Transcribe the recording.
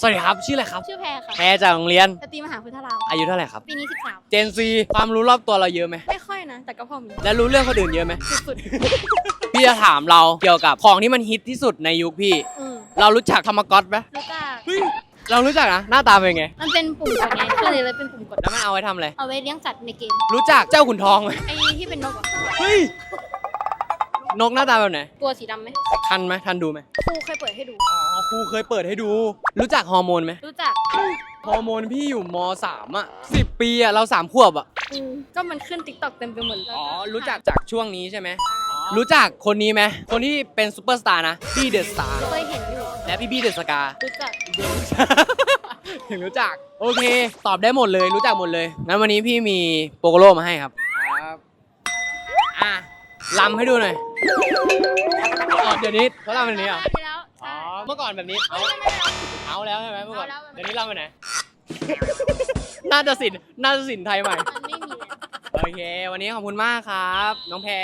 สวัสดีครับ ชื่ออะไรครับ ชื่อแพรค่ะแพรจากโรงเรียน สตรีมหาพุทธรามอายุเท่าไหร่ครับ ปีนี้เจนซีความรู้รอบตัวเราเยอะไหม13ไม่ค่อยนะ แต่ก็พอมี แล้วรู้เรื่องคนอื่นเยอะไหมสุดพี่จะถามเราเกี่ยวกับของที่มันฮิตที่สุดในยุคพี่ๆอืมเรารู้จักธรรมก๊อตไหมรู้จักเฮ้ยเรารู้จักนะ หน้าตาเป็นไง มันเป็นปุ่มกดไงเครื่องนี้เลยเป็นปุ่มกด แล้วมันเอาไว้ทำอะไร เอาไว้เลี้ยงสัตว์ในเกม รู้จักเจ้าขุนทองไหมไอ้ที่เป็นนกอะเฮ้ย นกหน้าตาแบบไหน ตัวสีดำไหมทันไหมทันดูไหมครูเคยเปิดให้ดู อ๋อครูเคยเปิดให้ดู รู้จักฮอร์โมนไหมรู้จักฮอร์โมนพี่อยู่มสามอะสิบปีอะเราสามขวบอะอืมก็มันขึ้นติ๊กต็อกเต็มไปหมดแล้วอ๋อรู้จักจากช่วงนี้ใช่ไหมรู้จักคนนี้ไหมคนที่เป็นซูเปอร์สตาร์นะพี่เดอะสตาร์เคยเห็นอยู่ และพี่พี่เดอะสการู้จักถึงรู้จัก โอเค ตอบได้หมดเลยรู้จักหมดเลยงั้นวันนี้พี่มีโปโกโลมาให้ครับครับอะ ลำให้ดูหน่อยอ๋อเดี๋ยวนี้เขาลำแบบนี้เหรอได้แล้วอ๋อ ใช่เมื่อก่อนแบบนี้ เอาไม่ไม่ไม่เอาแล้วใช่ไหมเมื่อก่อนเอาแล้วเดี๋ยวนี้ลำไปไหน น่าจะสินน่าจะสินไทยใหม่ มันไม่มีแล้ว โอเค วันนี้ขอบคุณมากครับ น้องแพร